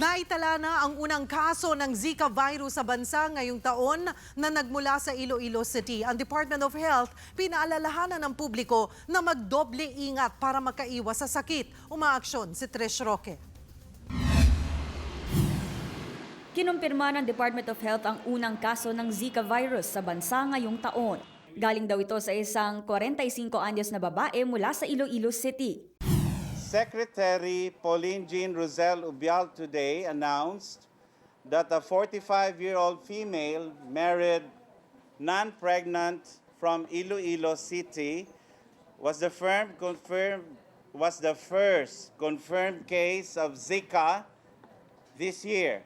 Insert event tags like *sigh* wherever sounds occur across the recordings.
Naitala na ang unang kaso ng Zika virus sa bansa ngayong taon na nagmula sa Iloilo City. Ang Department of Health pinaalalahanan ng publiko na magdoble ingat para makaiwas sa sakit. Umaaksyon si Trish Roque. Kinumpirma ng Department of Health ang unang kaso ng Zika virus sa bansa ngayong taon. Galing daw ito sa isang 45 anyos na babae mula sa Iloilo City. Secretary Pauline Jean Rosel Ubial today announced that a 45-year-old female married non-pregnant from Iloilo City was the firm confirmed was the first confirmed case of Zika this year.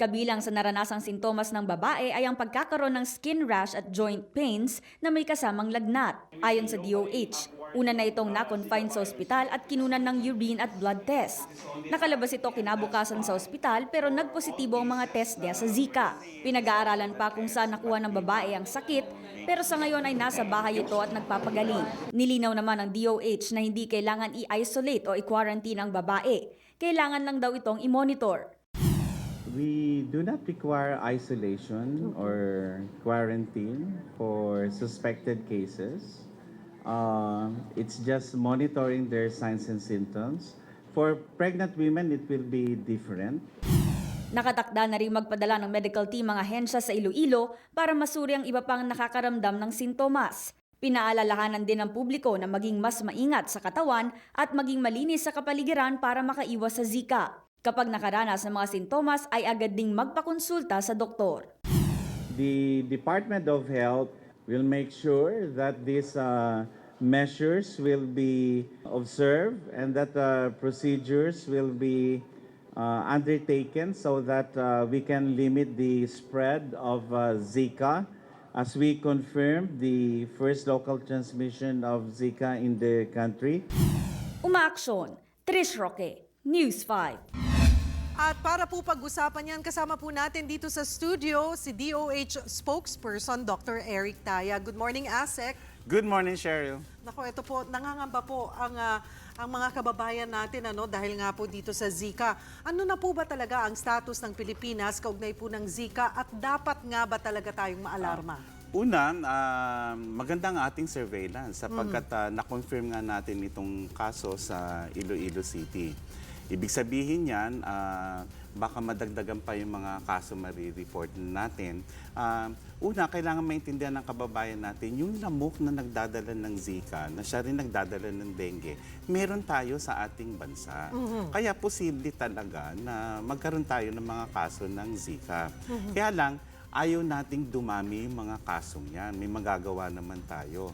Kabilang sa naranasang sintomas ng babae ay ang pagkakaroon ng skin rash at joint pains na may kasamang lagnat. Ayon sa DOH, una na itong na-confine sa ospital at kinunan ng urine at blood test. Nakalabas ito kinabukasan sa ospital pero nagpositibo ang mga test niya sa Zika. Pinag-aaralan pa kung saan nakuha ng babae ang sakit pero sa ngayon ay nasa bahay ito at nagpapagaling. Nilinaw naman ng DOH na hindi kailangan i-isolate o i-quarantine ang babae. Kailangan lang daw itong i-monitor. We do not require isolation or quarantine for suspected cases. Uh, it's just monitoring their signs and symptoms. For pregnant women, it will be different. Nakatakda na rin magpadala ng medical team ang ahensya sa Iloilo para masuri ang iba pang nakakaramdam ng sintomas. Pinaalalahanan din ng publiko na maging mas maingat sa katawan at maging malinis sa kapaligiran para makaiwas sa Zika. Kapag nakaranas ng mga sintomas ay agad ding magpakonsulta sa doktor. The Department of Health will make sure that these uh, measures will be observed and that uh, procedures will be uh, undertaken so that uh, we can limit the spread of uh, Zika as we confirm the first local transmission of Zika in the country. Umaaksyon, Trish Roque, News 5. At para po pag-usapan yan, kasama po natin dito sa studio si DOH spokesperson Dr. Eric Taya. Good morning, ASEC. Good morning, Cheryl. Nako, ito po, nangangamba po ang, ah, ang mga kababayan natin ano, dahil nga po dito sa Zika. Ano na po ba talaga ang status ng Pilipinas kaugnay po ng Zika at dapat nga ba talaga tayong maalarma? Una, ah, maganda ang ating surveillance sapagkat ah, na-confirm nga natin itong kaso sa Iloilo City. Ibig sabihin yan, ah, baka madagdagan pa yung mga kaso marireport natin. Ah, una, kailangan maintindihan ng kababayan natin yung lamok na nagdadala ng Zika, na siya rin nagdadala ng dengue, meron tayo sa ating bansa. Kaya posible talaga na magkaroon tayo ng mga kaso ng Zika. Kaya lang, ayaw nating dumami yung mga kasong yan. May magagawa naman tayo.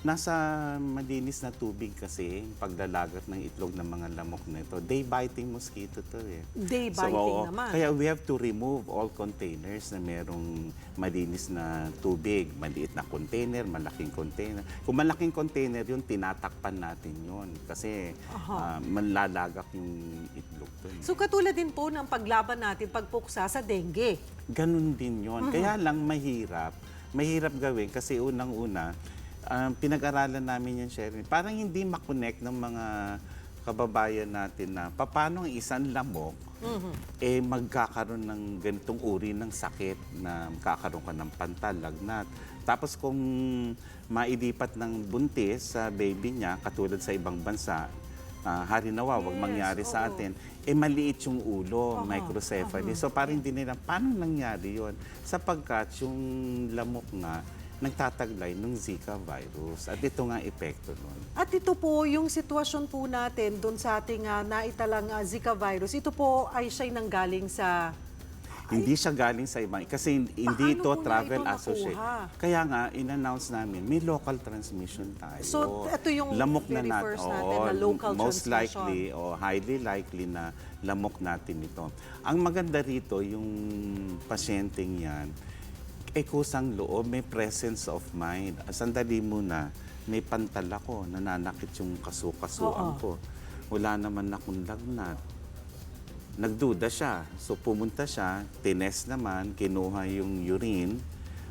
Nasa malinis na tubig kasi yung paglalagat ng itlog ng mga lamok na ito. Day-biting mosquito to eh. Day-biting oo, naman. Kaya we have to remove all containers na merong malinis na tubig. Maliit na container, malaking container. Kung malaking container yun, tinatakpan natin yun. Kasi ah, manlalagak yung itlog to. So katulad din po ng paglaban natin pagpuksa sa dengue. Ganun din yon. Kaya lang mahirap. Mahirap gawin kasi unang-una, um, pinag-aralan namin yan, Sherry. Parang hindi makonect ng mga kababayan natin na paano ang isang lamok eh magkakaroon ng ganitong uri ng sakit na magkakaroon ka ng pantal, lagnat. Tapos kung mailipat ng buntis sa baby niya, katulad sa ibang bansa, ah, harinawa, wag Yes, mangyari sa oo. atin, eh maliit yung ulo, microcephaly. So parang hindi nila, paano nangyari yon Sapagkat yung lamok nga, nagtataglay ng Zika virus. At ito nga epekto nun. At ito po, yung sitwasyon po natin doon sa ating uh, naitalang ah, Zika virus, ito po ay siya'y nanggaling sa... Hindi siya galing sa ibang, kasi hindi ito travel ito associate. nakuha? Kaya nga, in-announce namin, may local transmission tayo. So, ito yung lamok na very nat- first natin na local most transmission. likely o highly likely na lamok natin ito. Ang maganda rito, yung pasyenteng yan, eh kusang loob, may presence of mind. Sandali muna, may pantal ako, nananakit yung kasukasuan Oo. ko. Wala naman akong lagnat. Nagduda siya. So pumunta siya, tinest naman, kinuha yung urine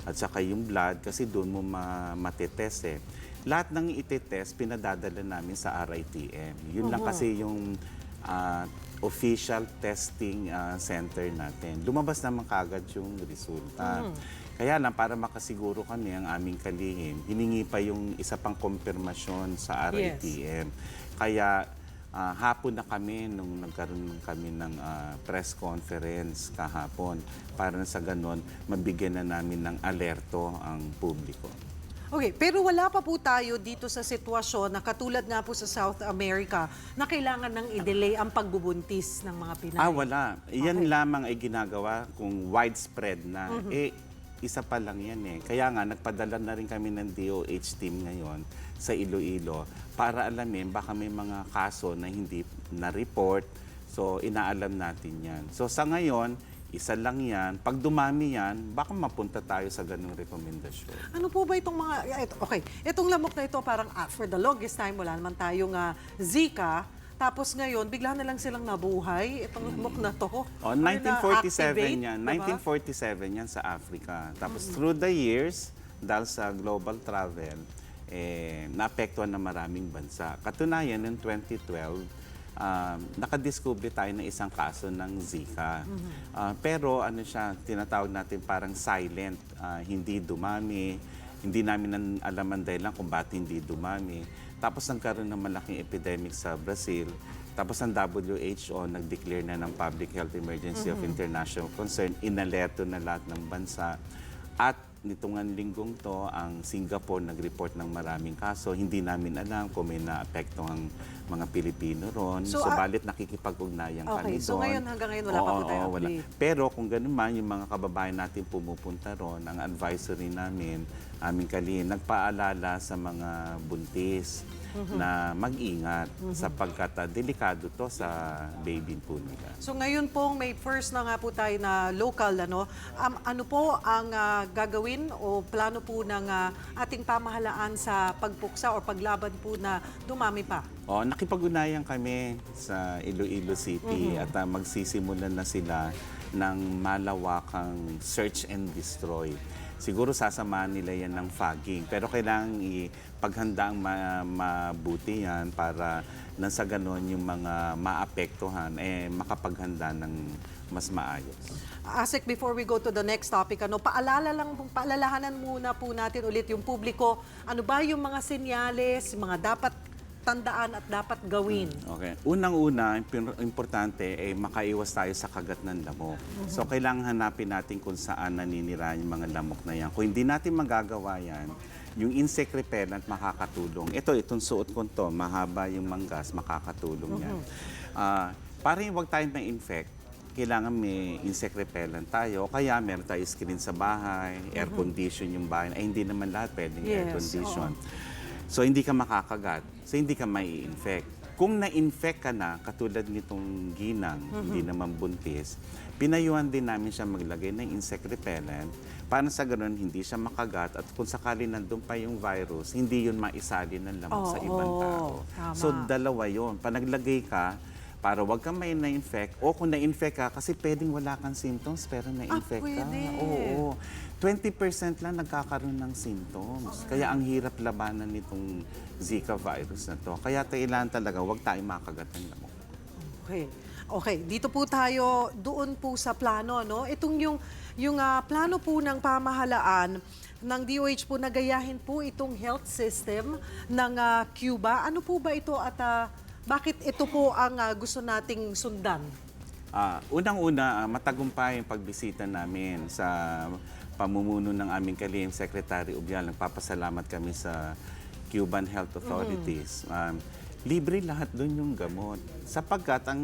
at saka yung blood kasi doon mo ma matitest eh. Lahat ng itetest, pinadadala namin sa RITM. Yun lang kasi yung ah, official testing ah, center natin. Lumabas naman kagad yung resulta. Kaya lang, para makasiguro kami ang aming kalihim, hiningi pa yung isa pang konfirmasyon sa Yes. RITM. Kaya ah, hapon na kami nung nagkaroon kami ng ah, press conference kahapon para na sa ganon mabigyan na namin ng alerto ang publiko. Okay, pero wala pa po tayo dito sa sitwasyon na katulad nga po sa South America na kailangan nang i-delay ang pagbubuntis ng mga Pinay. Ah, wala. Yan Okay. lamang ay ginagawa kung widespread na. Eh, isa pa lang yan eh. Kaya nga, nagpadala na rin kami ng DOH team ngayon sa Iloilo para alamin baka may mga kaso na hindi na-report. So, inaalam natin yan. So, sa ngayon, isa lang yan. Pag dumami yan, baka mapunta tayo sa ganung rekomendasyon. Ano po ba itong mga... Okay, itong lamok na ito parang ah, for the longest time wala naman tayong ah, Zika. Tapos ngayon, bigla na lang silang nabuhay. Itong lamok na to. Oh, Or 1947 na-activate, yan. diba? 1947 yan sa Africa. Tapos through the years, dahil sa global travel, eh, naapektuhan na maraming bansa. Katunayan, noong 2012, um, nakadiscover tayo ng isang kaso ng Zika. Ah, pero ano siya, tinatawag natin parang silent, ah, hindi dumami, hindi namin alam ang dahilan kung bakit hindi dumami. Tapos nagkaroon ng malaking epidemic sa Brazil. Tapos ang WHO nag-declare na ng public health emergency of international concern. Inalerto na lahat ng bansa. At nitong linggong to, ang Singapore nag-report ng maraming kaso. Hindi namin alam kung may naapekto ang mga Pilipino ron. So, Subalit nakikipag-ugnayan Okay, kami so doon. ngayon, hanggang ngayon, wala pa po Oo, oo, wala. Pero kung ganun man, yung mga kababayan natin pumupunta ron, ang advisory namin, aming kalin, nagpaalala sa mga buntis Mhm. na mag-ingat sapagkat ah, delikado to sa baby po nila. So ngayon pong may first na nga po tayo na local, ano, um, ano po ang ah, gagawin o plano po ng ah, ating pamahalaan sa pagpuksa o paglaban po na dumami pa? Oh, nakipag-unayan kami sa Iloilo City at ah, magsisimulan na sila ng malawakang search and destroy. Siguro sasamahan nila yan ng fogging. Pero kailangan ipaghandaang ma- mabuti yan para nang sa ganon yung mga maapektuhan, eh, makapaghanda ng mas maayos. Asik, before we go to the next topic, ano, paalala lang, paalalahanan muna po natin ulit yung publiko, ano ba yung mga senyales, mga dapat tandaan at dapat gawin? Okay. Unang-una, impor- importante ay makaiwas tayo sa kagat ng lamok. So, kailangan hanapin natin kung saan naninira yung mga lamok na yan. Kung hindi natin magagawa yan, yung insect repellent makakatulong. Ito, itong suot ko to, mahaba yung manggas, makakatulong yan. Ah, para yung wag tayo na-infect, kailangan may insect repellent tayo. Kaya meron tayo screen sa bahay, air condition yung bahay. Ay, hindi naman lahat pwedeng air Yes, condition. So, hindi ka makakagat. So, hindi ka mai infect Kung na-infect ka na, katulad nitong ginang, hindi naman buntis, pinayuhan din namin siya maglagay ng insect repellent para sa ganun hindi siya makagat at kung sakali nandun pa yung virus, hindi yun maisali ng lamok sa Oo, ibang tao. tama. So, dalawa yun. Pag naglagay ka, para wag kang may na-infect o kung na-infect ka kasi pwedeng wala kang symptoms pero na-infect ka. pwede. Oo. 20% lang nagkakaroon ng symptoms. Kaya ang hirap labanan nitong Zika virus na to. Kaya kailangan talaga wag tayo makagat ng lamok. Okay. Okay, dito po tayo doon po sa plano, no? Itong yung yung ah, plano po ng pamahalaan ng DOH po nagayahin po itong health system ng ah, Cuba. Ano po ba ito at ah, bakit ito po ang ah, gusto nating sundan? Ah, unang-una, ah, matagumpay ang pagbisita namin sa pamumuno ng aming kalihim Secretary Ubial. Nagpapasalamat kami sa Cuban Health Authorities. Um, libre lahat doon yung gamot. Sapagkat ang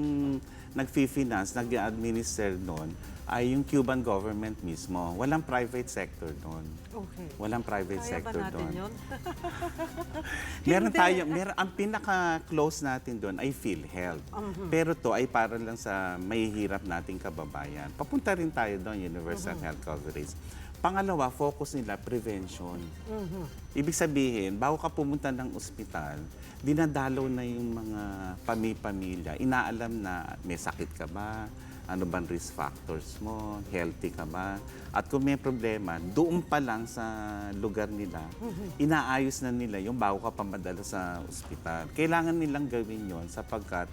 nag-finance, nag-administer noon ay yung Cuban government mismo. Walang private sector doon. Okay. Walang private Kaya ba sector natin doon. yun? *laughs* Meron tayo, meron, ang pinaka-close natin doon ay PhilHealth. Mhm. Pero to ay para lang sa mahihirap nating kababayan. Papunta rin tayo doon, Universal Mhm. Health Coverage. Pangalawa, focus nila prevention. Mhm. Ibig sabihin, bago ka pumunta ng ospital, dinadalaw na yung mga pami-pamilya. Inaalam na may sakit ka ba, ano bang risk factors mo, healthy ka ba. At kung may problema, doon pa lang sa lugar nila, inaayos na nila yung bago ka pamadala sa ospital. Kailangan nilang gawin yon sapagkat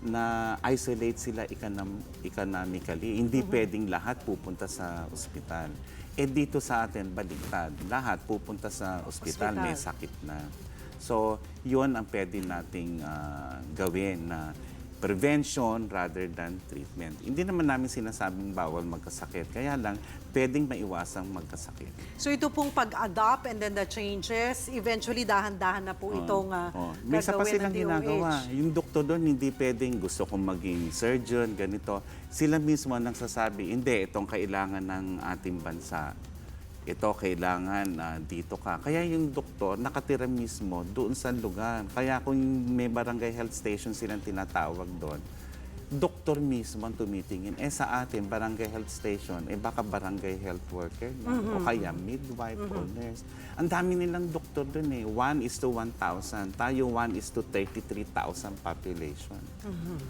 na isolate sila econom- economically. Hindi pwedeng lahat pupunta sa ospital. Eh dito sa atin, baliktad. Lahat pupunta sa ospital, may sakit na. So, yun ang pwede nating ah, gawin na prevention rather than treatment. Hindi naman namin sinasabing bawal magkasakit. Kaya lang, pwedeng maiwasang magkasakit. So ito pong pag-adopt and then the changes, eventually dahan-dahan na po itong uh, Oh, May isa pa silang ginagawa. Yung doktor doon, hindi pwedeng gusto kong maging surgeon, ganito. Sila mismo ang nagsasabi, hindi, itong kailangan ng ating bansa. Ito, kailangan ah, dito ka. Kaya yung doktor, nakatira mismo doon sa lugar. Kaya kung may barangay health station silang tinatawag doon, doktor mismo ang tumitingin. Eh sa atin, barangay health station, eh baka barangay health worker na, o kaya midwife o nurse. Ang dami nilang doktor doon eh. 1 is to 1,000. Tayo 1 is to 33,000 population.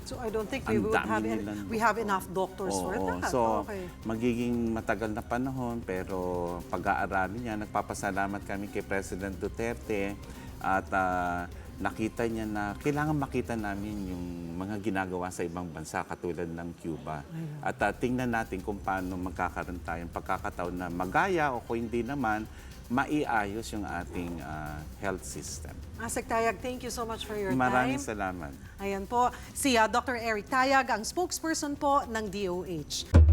So I don't think we would have en- we have enough doctors for Oo, that. So, okay. magiging matagal na panahon pero pag-aaralin niya, nagpapasalamat kami kay President Duterte at ah, nakita niya na kailangan makita namin yung mga ginagawa sa ibang bansa katulad ng Cuba. At ah, tingnan natin kung paano magkakaroon tayong pagkakataon na magaya o kung hindi naman, maiayos yung ating ah, health system. Asek Tayag, thank you so much for your Maraming time. salamat. Ayan po, si ah, Dr. Eric Tayag, ang spokesperson po ng DOH.